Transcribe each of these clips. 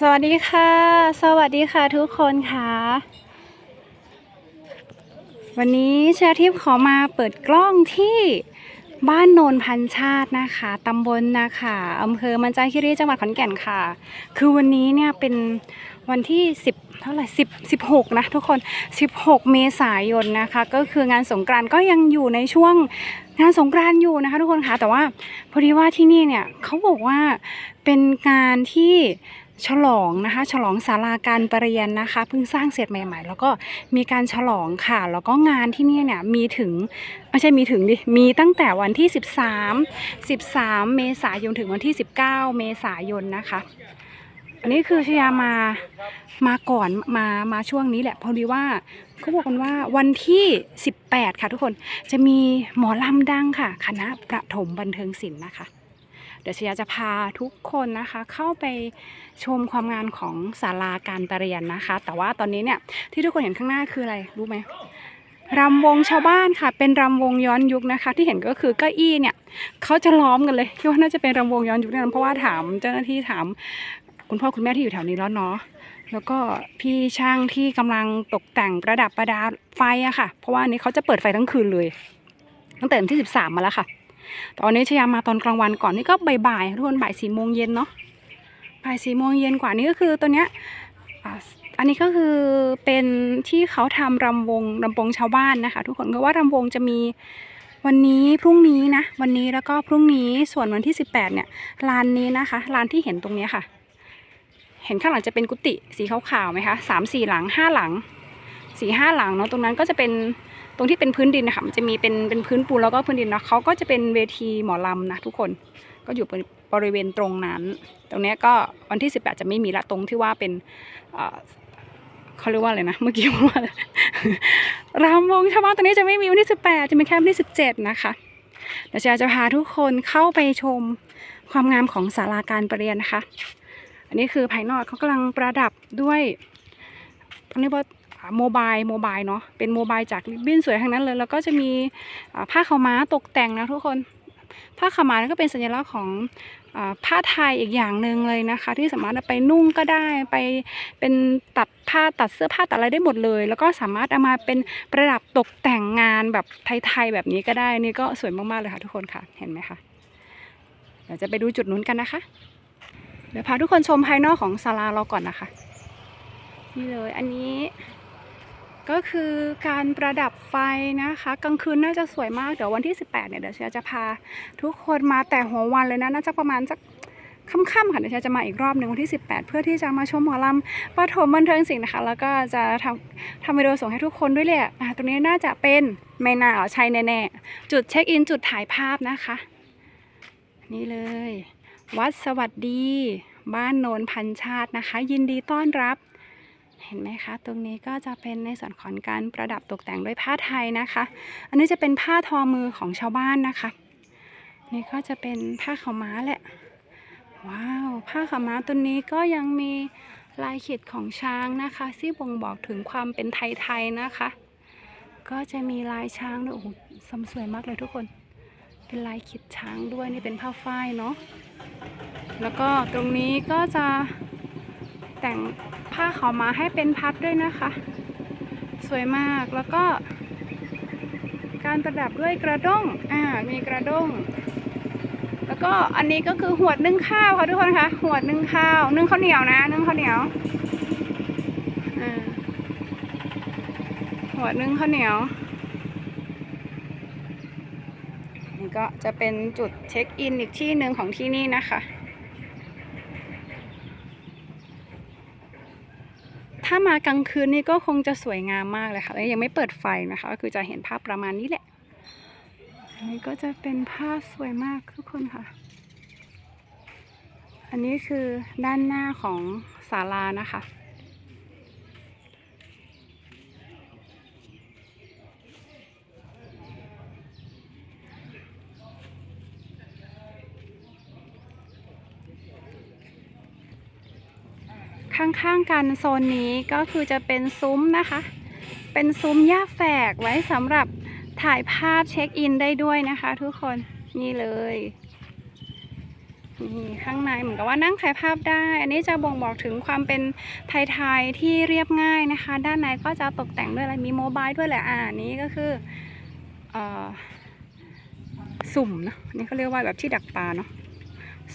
สวัสดีค่ะ สวัสดีค่ะทุกคนค่ะ วันนี้เชาทิพย์ขอมาเปิดกล้องที่บ้านโนนพันชาตินะคะตำบลนะคะอำเภอมันจาคิรีจังหวัดขอนแก่นค่ะ คือวันนี้เนี่ยเป็นวันที่ 10 เท่าไหร่10 16 นะทุกคน 16 เมษายนนะคะ ก็คืองานสงกรานต์ก็ยังอยู่ในช่วงงานสงกรานต์อยู่นะคะ ทุกคนค่ะแต่ว่าพอดีว่าที่นี่เนี่ยเขาบอกว่าเป็นการที่ ฉลองนะคะ ฉลองศาลาการประเรียนนะคะเพิ่งสร้างเสร็จใหม่ ๆ แล้วก็มีการฉลองค่ะ แล้วก็งานที่นี่เนี่ยมีถึงไม่ใช่มีถึงดิมีตั้งแต่วันที่ 13 13 เมษายนถึงวันที่ 19 เมษายนนะคะ อันนี้คือชยามามาก่อนมามาช่วงนี้แหละ พอดีว่าเขาบอกกันว่าวันที่ 18 ค่ะทุกคนจะมีหมอลำดังค่ะ คณะประถมบันเทิงศิลป์นะคะ ดี๋ยวชยาจะพาทุกคนนะคะ เข้าไปชมความงานของศาลาการประเรียนนะคะ แต่ว่าตอนนี้เนี่ยที่ทุกคนเห็นข้างหน้าคืออะไรรู้ไหมรำวงชาวบ้านค่ะ เป็นรำวงย้อนยุคนะคะ ที่เห็นก็คือเก้าอี้เนี่ยเขาจะล้อมกันเลยคิดว่าน่าจะเป็นรำวงย้อนยุคแน่นอนเพราะว่าถามเจ้าหน้าที่ถามคุณพ่อคุณแม่ที่อยู่แถวนี้แล้วเนาะแล้วก็พี่ช่างที่กำลังตกแต่งประดับประดาไฟอะค่ะ เพราะว่าอันนี้เขาจะเปิดไฟทั้งคืนเลย ตั้งแต่วันที่ 13 มาแล้วค่ะ ตอนนี้ชยามาตอนกลางวันก่อนนี่ก็บ่ายๆทุกคนบ่ายสี่โมงเย็นเนาะบ่ายสี่โมงเย็นกว่านี้ก็คือตัวเนี้ยอันนี้ก็คือเป็นที่เขาทำรำวงรำวงชาวบ้านนะคะ ทุกคนก็ว่ารำวงจะมีวันนี้พรุ่งนี้นะ วันนี้แล้วก็พรุ่งนี้ส่วนวันที่ 18 เนี่ยลานนี้นะคะลานที่เห็นตรงนี้ค่ะ เห็นข้างหลังจะเป็นกุฏิสีขาวๆไหมคะสามสี่หลังห้าหลังสี่ห้าหลังเนาะตรงนั้นก็จะเป็น ตรงที่เป็นพื้นดินนะคะมันจะมีเป็นเป็นพื้นปูนแล้วก็พื้นดินเนาะเขาก็จะเป็นเวทีหมอลำนะทุกคนก็อยู่บริเวณตรงนั้น ตรงนี้ก็วันที่ 18 จะไม่มีละตรงที่ว่าเป็นเขาเรียกว่าอะไรนะเมื่อกี้ว่ารรำวงชาวบ้านตรงนี้จะไม่มีวันที่ 18 จะมีแค่วันที่ 17 นะคะเดี๋ยวจะจะพาทุกคนเข้าไปชมความงามของศาลาการประเรียนนะคะ อันนี้คือภายนอกเขากำลังประดับด้วยเขาเรียกว่า โมบายโมบายเนาะเป็นโมบายจากริบบิ้นสวยทั้งนั้นเลย แล้วก็จะมีผ้าขาวม้าตกแต่งนะทุกคนผ้าขาวม้าก็เป็นสัญลักษณ์ของอผ้าไทยอีกอย่างหนึ่งเลยนะคะ ที่สามารถไปนุ่งก็ได้ไปเป็นตัดผ้าตัดเสื้อผ้าตัดอะไรได้หมดเลย แล้วก็สามารถเอามาเป็นประดับตกแต่งงานแบบไทยๆแบบนี้ก็ได้นี่ก็สวยมากๆเลยค่ะทุกคนค่ะเห็นไหมคะเดี๋ยวจะไปดูจุดนู้นกันนะคะเดี๋ยวพาทุกคนชมภายนอกของศาลาเราก่อนนะคะ นี่เลยอันนี้ ก็คือการประดับไฟนะคะกลางคืนน่าจะสวยมากเดี๋ยววันที่ 18เนี่ยเดี๋ยวเชียร์จะพา ทุกคนมาแต่หัววันเลยนะน่าจะประมาณสักค่ำๆค่ะเดี๋ยวเชียร์จะมาอีกรอบหนึ่งวันที่ 18 เพื่อที่จะมาชมหมอลำปฐมบันเทิงศิลป์นะคะ แล้วก็จะทำทำวิดีโอส่งให้ทุกคนด้วยแหละตรงนี้น่าจะเป็นไม่น่าอ๋อใช่แน่ๆ จุดเช็คอินจุดถ่ายภาพนะคะ นี่เลย วัดสวัสดี บ้านโนนพันชาตินะคะ ยินดีต้อนรับ เห็นไหมคะ ตรงนี้ก็จะเป็นในส่วนของการประดับตกแต่งด้วยผ้าไทยนะคะ อันนี้จะเป็นผ้าทอมือของชาวบ้านนะคะ นี่ก็จะเป็นผ้าขาวม้าแหละ ว้าว ผ้าขาวม้าตัวนี้ก็ยังมีลายขีดของช้างนะคะที่บ่งบอกถึงความเป็นไทยๆนะคะ ก็จะมีลายช้างด้วยโอ้โหสมสวยมากเลยทุกคน เป็นลายขีดช้างด้วยนี่เป็นผ้าฝ้ายเนาะแล้วก็ตรงนี้ก็จะแต่ง ผ้าขาวม้าให้เป็นพัดด้วยนะคะ สวยมากแล้วก็ การประดับด้วยกระด้งอ่ามีกระด้ง แล้วก็อันนี้ก็คือหวดนึ่งข้าวค่ะทุกคนคะหวดนึ่งข้าวนึ่งข้าวเหนียวนะนึ่งข้าวเหนียวอ่าหวนึ่งข้าวเหนียวนี่ก็จะเป็นจุดเช็คอินอีกที่หนึ่งของที่นี่นะคะ ถ้ามา กลางคืนนี่ก็คงจะสวยงามมากเลยค่ะแล้วยังไม่เปิดไฟนะคะก็คือจะเห็นภาพประมาณนี้แหละอันนี้ก็จะเป็นภาพสวยมากทุกคนค่ะ อันนี้คือด้านหน้าของศาลานะคะ ข้างกันโซนนี้ก็คือจะเป็นซุ้มนะคะ เป็นซุ้มหญ้าแฝกไว้สำหรับถ่ายภาพเช็คอินได้ด้วยนะคะทุกคนนี่เลยนี่ข้างในเหมือนกับว่านั่งถ่ายภาพได้ อันนี้จะบ่งบอกถึงความเป็นไทยๆที่เรียบง่ายนะคะ ด้านในก็จะตกแต่งด้วยอะไรมีโมบายด้วยแหละอ่านี้ก็คือเอ่อสุ่มเนอะนนี่เขาเรียกว่าแบบที่ดักปลาเนาะ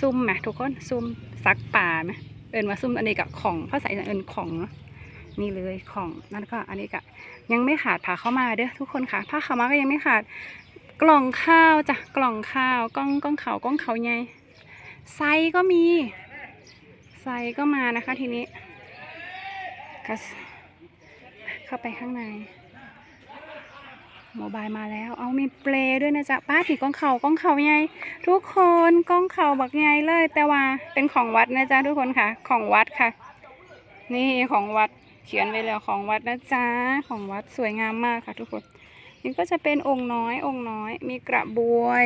ซุ่มไหมทุกคนซุ่มซักปลาไหม เอินว่าซุ่มอันนี้กับของภาษาอีสานเอินของเนาะนี่เลยของนั่นก็อันนี้ก็ยังไม่ขาดผ่าเข้ามาเด้อทุกคนค่ะผ้าขาวมาก็ยังไม่ขาดกล่องข้าวจ้ะกล่องข้าวกล้องกล้องเขากล้องเขาไงไซก็มีไซก็มานะคะทีนี้เข้าไปข้างใน โมบายมาแล้ว เอามีเปลด้วยนะจ๊ะป้าถีกล้องเขาก้องเขาไงทุกคนก้องเขาบักไงเลย แต่ว่าเป็นของวัดนะจ๊ะทุกคนค่ะ ของวัดค่ะ นี่ของวัดเขียนไว้แล้วของวัดนะจ๊ะของวัดสวยงามมากค่ะ ทุกคน นี่ก็จะเป็นองค์น้อยองค์น้อย มีกระบวย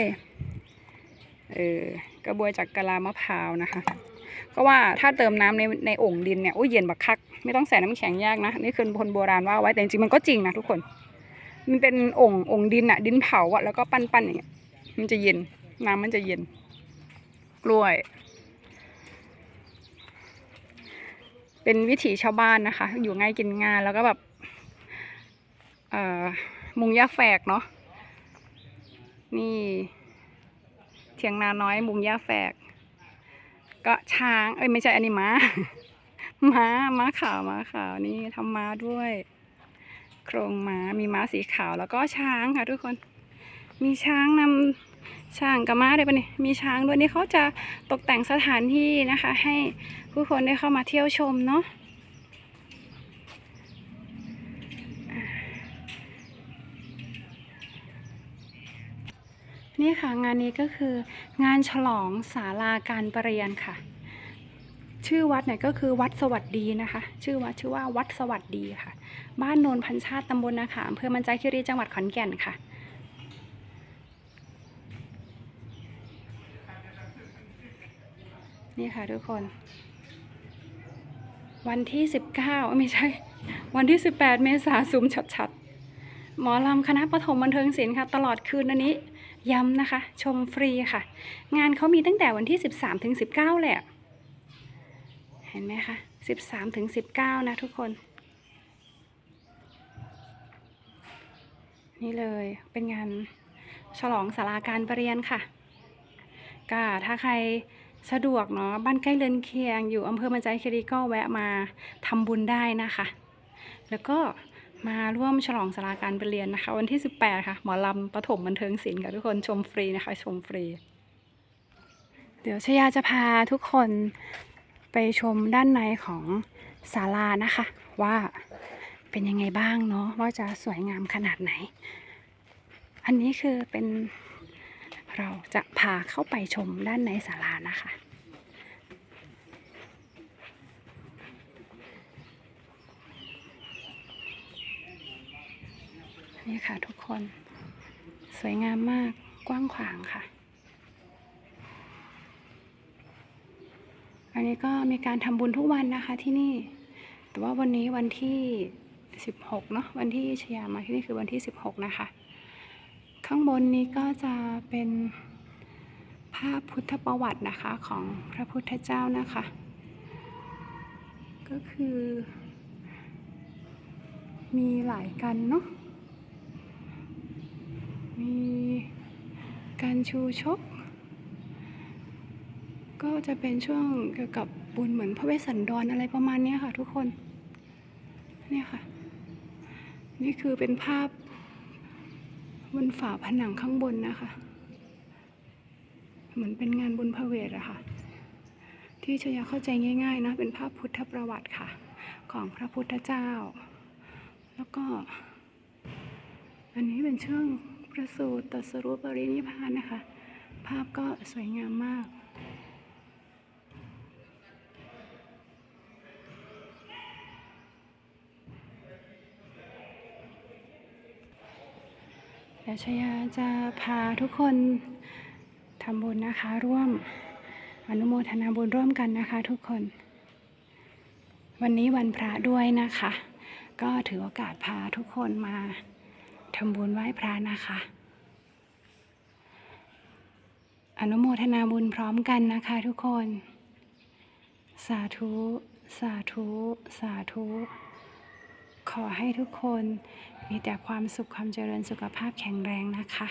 เออกระบวยจากกะลามะพร้าวนะคะ ก็ว่าถ้าเติมน้ำในในโอ่งดินเนี่ยอุ้ยเย็นบักคัก ไม่ต้องใส่น้ำแข็งยากนะ นี่คือคนโบราณว่าไว้แต่จริงมันก็จริงนะทุกคน มันเป็นอ่งโอ่งดินอะดินเผาอะแล้วก็ปั้นๆอย่างเงี้ยมันจะเย็นน้ำมันจะเย็น กล้วย เป็นวิถีชาวบ้านนะคะ อยู่ง่ายกินง่ายแล้วก็แบบมุงหญ้าแฝกเนาะนี่เถียงนาน้อยมุงหญ้าแฝก ก็ช้าง เอ้ยไม่ใช่อันนี้ม้าม้าม้าขาวม้าขาวนี่ทำม้าด้วย โครงม้ามีม้าสีขาวแล้วก็ช้างค่ะทุกคน มีช้างนำช้างกับม้าด้วยปะเนี่ยมีช้างด้วยนี่เขาจะตกแต่งสถานที่นะคะ ให้ผู้คนได้เข้ามาเที่ยวชมเนาะนี่ค่ะงานนี้ก็คืองานฉลองศาลาการประเรียนค่ะ ชื่อวัดเนี่ยก็คือวัดสวัสดีนะคะ ชื่อวัดชื่อว่าวัดสวัสดีค่ะ บ้านโนนพันชาติตำบลนาขามอำเภอมันจาคีรีจังหวัดขอนแก่นค่ะ นี่ค่ะทุกคน วันที่ 19 ไม่ใช่ วันที่ 18 เมษาซุมชัดๆ หมอลำคณะปฐมบันเทิงศิลป์ค่ะ ตลอดคืนอันนี้ย้ำนะคะ ชมฟรีค่ะ งานเขามีตั้งแต่วันที่ 13 ถึง 19เละ เห็นไหมคะ13ถึง19นะทุกคน นี่เลยเป็นงานฉลองสาราการประเรียนค่ะก็ถ้าใครสะดวกเนาะบ้านใกล้เรือนเคียง อยู่อำเภอมันจาคีรีก็แวะมาทำบุญได้นะคะ แล้วก็มาร่วมฉลองสาราการประเรียนนะคะ วันที่ 18 ค่ะหมอลำปฐมบันเทิงศิลป์ค่ะทุกคนชมฟรีนะคะ ชมฟรี เดี๋ยวชยาจะพาทุกคน ไปชมด้านในของศาลานะคะ ว่าเป็นยังไงบ้างเนาะว่าจะสวยงามขนาดไหน อันนี้คือเป็นเราจะพาเข้าไปชมด้านในศาลานะคะนี่ค่ะทุกคน สวยงามมากกว้างขวางค่ะ อันนี้ก็มีการทำบุญทุกวันนะคะที่นี่ แต่ว่าวันนี้วันที่ 16เนาะวันที่ชยามาที่นี่คือวันที่ 16 นะคะ ข้างบนนี้ก็จะเป็นภาพพุทธประวัตินะคะของพระพุทธเจ้านะคะ ก็คือ มีหลายกันเนาะมีการชูชก ก็จะเป็นช่วงเกี่ยวกับบุญเหมือนพระเวสสันดรอะไรประมาณนี้ค่ะ ทุกคนเนี่ยค่ะ นี่คือเป็นภาพบนฝาผนังข้างบนนะคะ เหมือนเป็นงานบุญพระเวทอะค่ะ ที่ชยาเข้าใจง่าย ๆ นะ เป็นภาพพุทธประวัติค่ะ ของพระพุทธเจ้า แล้วก็ อันนี้เป็นช่วงประสูติตรัสรู้ปรินิพพานนะคะ ภาพก็สวยงามมาก เดี๋ยวชยาจะพาทุกคนทำบุญนะคะ ร่วมอนุโมทนาบุญร่วมกันนะคะทุกคน วันนี้วันพระด้วยนะคะ ก็ถือโอกาสพาทุกคนมาทำบุญไหว้พระนะคะ อนุโมทนาบุญพร้อมกันนะคะทุกคน สาธุ สาธุ สาธุ ขอให้ทุกคน มีแต่ความสุขความเจริญสุขภาพแข็งแรงนะคะ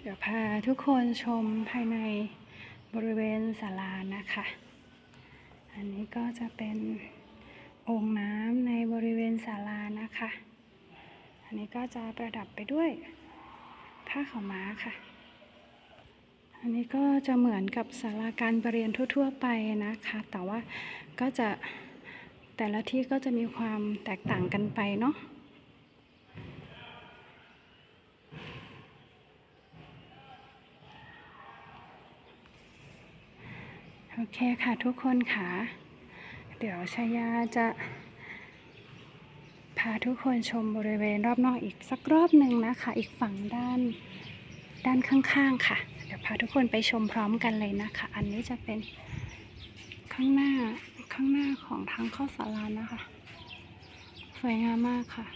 เดี๋ยวพาทุกคนชมภายในบริเวณศาลานะคะ อันนี้ก็จะเป็นองค์น้ำในบริเวณศาลานะคะ อันนี้ก็จะประดับไปด้วยผ้าขาวม้าค่ะ อันนี้ก็จะเหมือนกับศาลาการประเรียนทั่ว ๆ ไปนะคะ แต่ว่าก็จะแต่ละที่ก็จะมีความแตกต่างกันไปเนาะโอเคค่ะทุกคนค่ะ เดี๋ยวชายาจะ พาทุกคนชมบริเวณรอบนอกอีกสักรอบหนึ่งนะคะ อีกฝั่งด้านด้านข้างๆค่ะ เดี๋ยวพาทุกคนไปชมพร้อมกันเลยนะคะ อันนี้จะเป็นข้างหน้าข้างหน้าของทางเข้าศาลานะคะ สวยงามมากค่ะ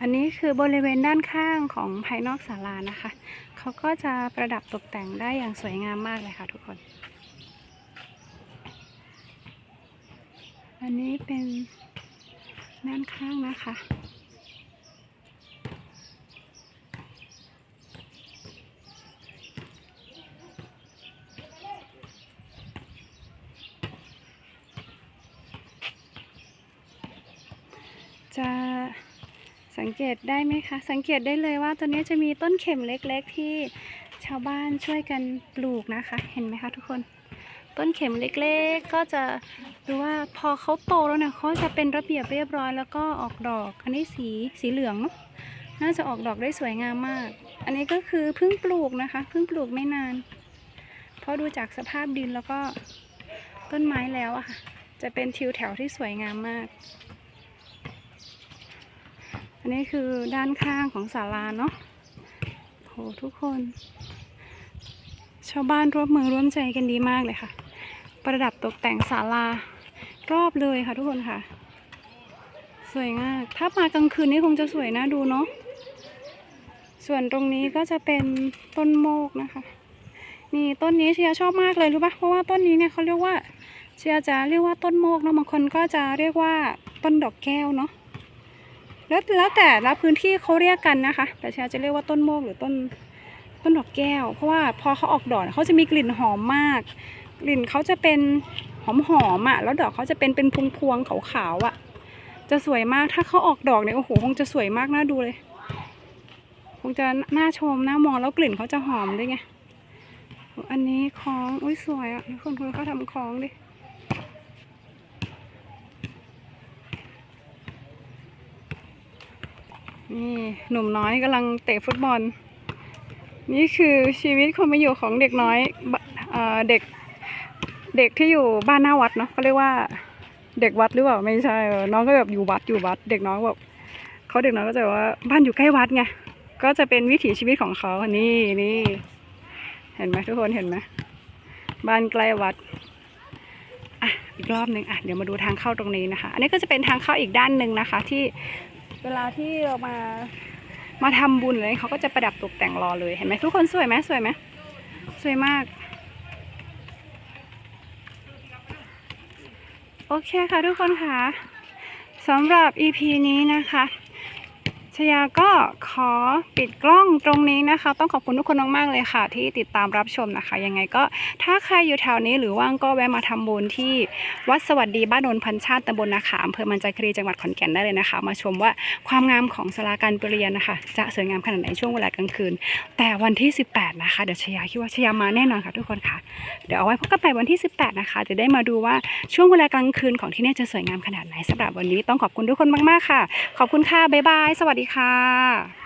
อันนี้คือบริเวณด้านข้างของภายนอกศาลานะคะ เขาก็จะประดับตกแต่งได้อย่างสวยงามมากเลยค่ะทุกคน อันนี้เป็นด้านข้างนะคะ จะสังเกตได้ไหมคะ สังเกตได้เลยว่าตัวนี้จะมีต้นเข็มเล็ก ๆ ที่ชาวบ้านช่วยกันปลูกนะคะ เห็นไหมคะทุกคน ต้นเข็มเล็กๆ ก็จะดูว่าพอเขาโตแล้วนี่ยเขาจะเป็นระเบียบเรียบร้อยแล้วก็ออกดอก อันนี้สีสีเหลืองเนอะน่าจะออกดอกได้สวยงามมาก อันนี้ก็คือเพิ่งปลูกนะคะ เพิ่งปลูกไม่นาน เพราะดูจากสภาพดินแล้วก็ต้นไม้แล้วอะค่ะ จะเป็นทิวแถวที่สวยงามมาก อันนี้คือด้านข้างของศาลาเนาะโหทุกคน ชาวบ้านร่วมมือร่วมใจกันดีมากเลยค่ะ ประดับตกแต่งศาลารอบเลยค่ะทุกคนค่ะ สวยมาก ถ้ามากลางคืนนี่คงจะสวยน่าดูเนาะส่วนตรงนี้ก็จะเป็นต้นโมกนะคะ นี่ต้นนี้เชียร์ชอบมากเลยรู้ปะเพราะว่าต้นนี้เนี่ยเขาเรียกว่าเชียร์จะเรียกว่าต้นโมกเนาะบางคนก็จะเรียกว่าต้นดอกแก้วเนาะ แล้วแล้วแต่ละพื้นที่เขาเรียกกันนะคะแต่ชียร์จะเรียกว่าต้นโมกหรือต้นต้นดอกแก้ว เพราะว่าพอเขาออกดอกเขาจะมีกลิ่นหอมมาก กลิ่นเขาจะเป็นหอมหอมอะแล้วดอกเขาจะเป็นเป็นพวงพวงๆขาวๆอะ จะสวยมากถ้าเขาออกดอกเนี่ยโอ้โหคงจะสวยมากน่าดูเลย คงจะน่าชมน่ามองแล้วกลิ่นเขาจะหอมด้วยไงอันนี้คล้องอุ้ยสวยอะทุกคนคุณเขาทำคล้องดิ นี่หนุ่มน้อยกำลังเตะฟุตบอล นี่คือชีวิตความเป็นอยู่ของเด็กน้อยเอ่อเด็กเด็กที่อยู่บ้านหน้าวัดเนาะเขาเรียกว่าเด็กวัดหรือเปล่าไม่ใช่น้องก็แบบอยู่วัดอยู่วัด เด็กน้อยแบบเขาเด็กน้อยก็จะว่าบ้านอยู่ใกล้วัดไงก็จะเป็นวิถีชีวิตของเขานี่นี่เห็นไหมทุกคนเห็นไหมบ้านใกล้วัดอะอีกรอบหนึ่งอะเดี๋ยวมาดูทางเข้าตรงนี้นะคะ อันนี้ก็จะเป็นทางเข้าอีกด้านหนึ่งนะคะ ที่ เวลาที่เรามามาทำบุญเลยเขาก็จะประดับตกแต่งรอเลยเห็นไหมทุกคนสวยไหมสวยไหมสวยมาก โอเคค่ะทุกคนค่ะสำหรับ EP นี้นะคะ ชยาก็ขอปิดกล้องตรงนี้นะคะ ต้องขอบคุณทุกคนมากๆเลยค่ะ ที่ติดตามรับชมนะคะ ยังไงก็ถ้าใครอยู่แถวนี้หรือว่างก็แวะมาทำบุญที่วัดสวัสดีบ้านนนพันชาติตำบลนาขามอำเภอมันจาคีรีจังหวัดขอนแก่นได้เลยนะคะ มาชมว่าความงามของสาราการปรียนนะคะ จะสวยงามขนาดไหนช่วงเวลากลางคืน แต่วันที่ 18 นะคะ เดี๋ยวชยาคิดว่าชยามาแน่นอนค่ะทุกคนค่ะ เดี๋ยวเอาไว้พบกันใหม่วันที่ 18 นะคะ จะได้มาดูว่าช่วงเวลากลางคืนของที่นี่จะสวยงามขนาดไหนสำหรับวันนี้ต้องขอบคุณทุกคนมากๆค่ะ ขอบคุณค่ะบ๊ายบายสวัสดีดีค่ะ